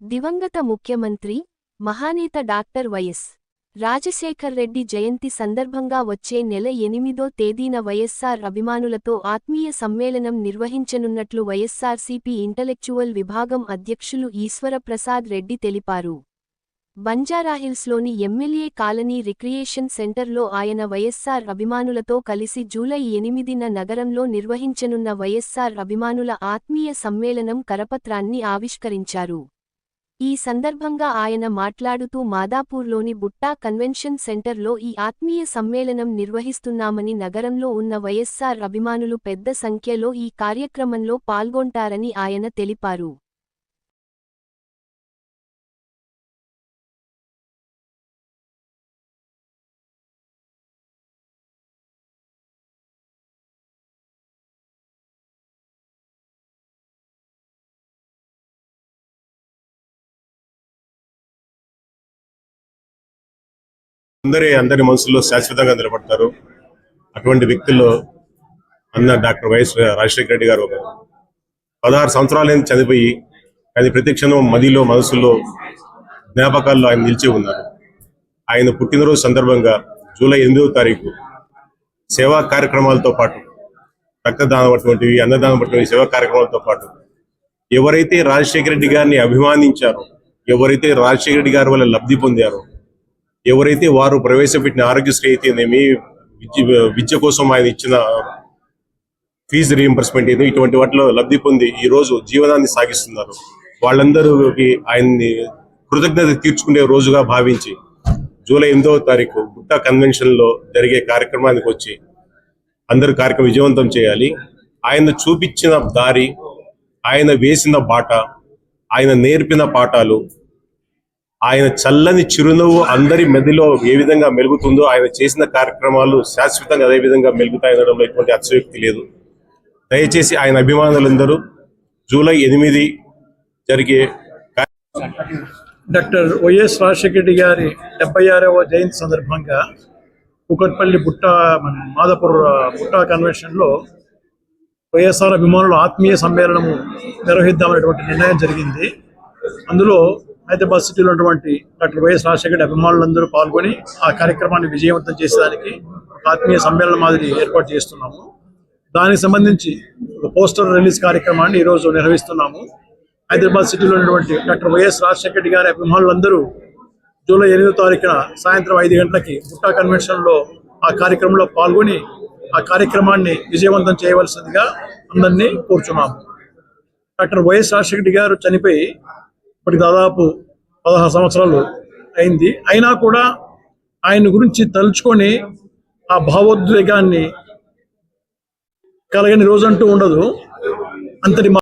దివంగత ముఖ్యమంత్రి మహానేత డాక్టర్ వైఎస్ రాజశేఖర్ రెడ్డి జయంతి సందర్భంగా వచ్చే నెల ఎనిమిదో తేదీన వైఎస్సార్ అభిమానులతో ఆత్మీయ సమ్మేళనం నిర్వహించనున్నట్లు వైఎస్సార్సీపీ ఇంటలెక్చువల్ విభాగం అధ్యక్షులు ఈశ్వరప్రసాద్ రెడ్డి తెలిపారు. బంజారాహిల్స్లోని ఎమ్మెల్యే కాలనీ రిక్రియేషన్ సెంటర్లో ఆయన వైఎస్సార్ అభిమానులతో కలిసి జూలై ఎనిమిదిన నగరంలో నిర్వహించనున్న వైఎస్సార్ అభిమానుల ఆత్మీయ సమ్మేళనం కరపత్రాన్ని ఆవిష్కరించారు. ఈ సందర్భంగా ఆయన మాట్లాడుతూ మాదాపూర్లోని బుట్టా కన్వెన్షన్ సెంటర్లో ఈ ఆత్మీయ సమ్మేళనం నిర్వహిస్తున్నామని నగరంలో ఉన్న వైఎస్సార్ అభిమానులు పెద్ద సంఖ్యలో ఈ కార్యక్రమంలో పాల్గొంటారని ఆయన తెలిపారు. అందరి అందరి మనసుల్లో శాశ్వతంగా నిలబడతారు. అటువంటి వ్యక్తుల్లో అన్న డాక్టర్ వైఎస్ రాజశేఖర రెడ్డి గారు పదహారు పదహారు సంవత్సరాలైంది చనిపోయి కానీ ప్రతిక్షణం మదిలో మనసులో జ్ఞాపకాల్లో ఆయన నిలిచి ఉన్నారు. ఆయన పుట్టినరోజు సందర్భంగా జూలై ఎనిమిదవ తారీఖు సేవా కార్యక్రమాలతో పాటు రక్తదానం అటువంటివి అన్నదానం అటువంటివి సేవా కార్యక్రమాలతో పాటు ఎవరైతే రాజశేఖర రెడ్డి గారిని అభిమానించారో ఎవరైతే రాజశేఖర రెడ్డి గారి వల్ల లబ్ధి పొందారో ఎవరైతే వారు ప్రవేశపెట్టిన ఆరోగ్యశ్రీ అయితేనేమి విద్య విద్య కోసం ఆయన ఇచ్చిన ఫీజు రీఎంబర్స్మెంట్ ఏదో ఇటువంటి వాటిలో లబ్ధి పొంది ఈ రోజు జీవనాన్ని సాగిస్తున్నారు. వాళ్ళందరికి ఆయన్ని కృతజ్ఞత తీర్చుకునే రోజుగా భావించి జూలై ఎనిమిదవ తారీఖు గుట్టా కన్వెన్షన్లో జరిగే కార్యక్రమానికి వచ్చి అందరూ కార్యక్రమం విజయవంతం చేయాలి. ఆయన చూపించిన దారి ఆయన వేసిన బాట ఆయన నేర్పిన పాఠాలు ఆయన చల్లని చిరునవ్వు అందరి మెదిలో ఏ విధంగా మెలుగుతుందో ఆయన చేసిన కార్యక్రమాలు శాశ్వతంగా అదే విధంగా మెలుగుతాయనడంలో ఎటువంటి అతిశయోక్తి లేదు. దయచేసి ఆయన అభిమానులందరూ జూలై ఎనిమిది జరిగే డాక్టర్ వైఎస్ రాజశేఖర రెడ్డి గారి డెబ్బై ఆరవ జయంతి సందర్భంగా కూకట్పల్లి బుట్ట మన మాదాపూర్ బుట్ట కన్వెన్షన్లో వైఎస్ఆర్ అభిమానుల ఆత్మీయ సమ్మేళనము నిర్వహిద్దామనేటువంటి నిర్ణయం జరిగింది. అందులో హైదరాబాద్ సిటీలో ఉన్నటువంటి డాక్టర్ వైఎస్ రాజశేఖర రెడ్డి అభిమానులందరూ పాల్గొని ఆ కార్యక్రమాన్ని విజయవంతం చేసేదానికి ఒక ఆత్మీయ సమ్మేళన మాదిరి ఏర్పాటు చేస్తున్నాము. దానికి సంబంధించి ఒక పోస్టర్ రిలీజ్ కార్యక్రమాన్ని ఈరోజు నిర్వహిస్తున్నాము. హైదరాబాద్ సిటీలో ఉన్నటువంటి డాక్టర్ వైఎస్ రాజశేఖర రెడ్డి గారి అభిమానులందరూ జూలై ఎనిమిదో తారీఖున సాయంత్రం ఐదు గంటలకి బుట్టా కన్వెన్షన్లో ఆ కార్యక్రమంలో పాల్గొని ఆ కార్యక్రమాన్ని విజయవంతం చేయవలసిందిగా అందరినీ కోరుచున్నాము. డాక్టర్ వైఎస్ రాజశేఖర గారు చనిపోయి ఇప్పటికి దాదాపు పదహారు సంవత్సరాలు అయింది. అయినా కూడా ఆయన గురించి తలుచుకొని ఆ భావోద్వేగాన్ని కలగని రోజంటూ ఉండదు. అంతటి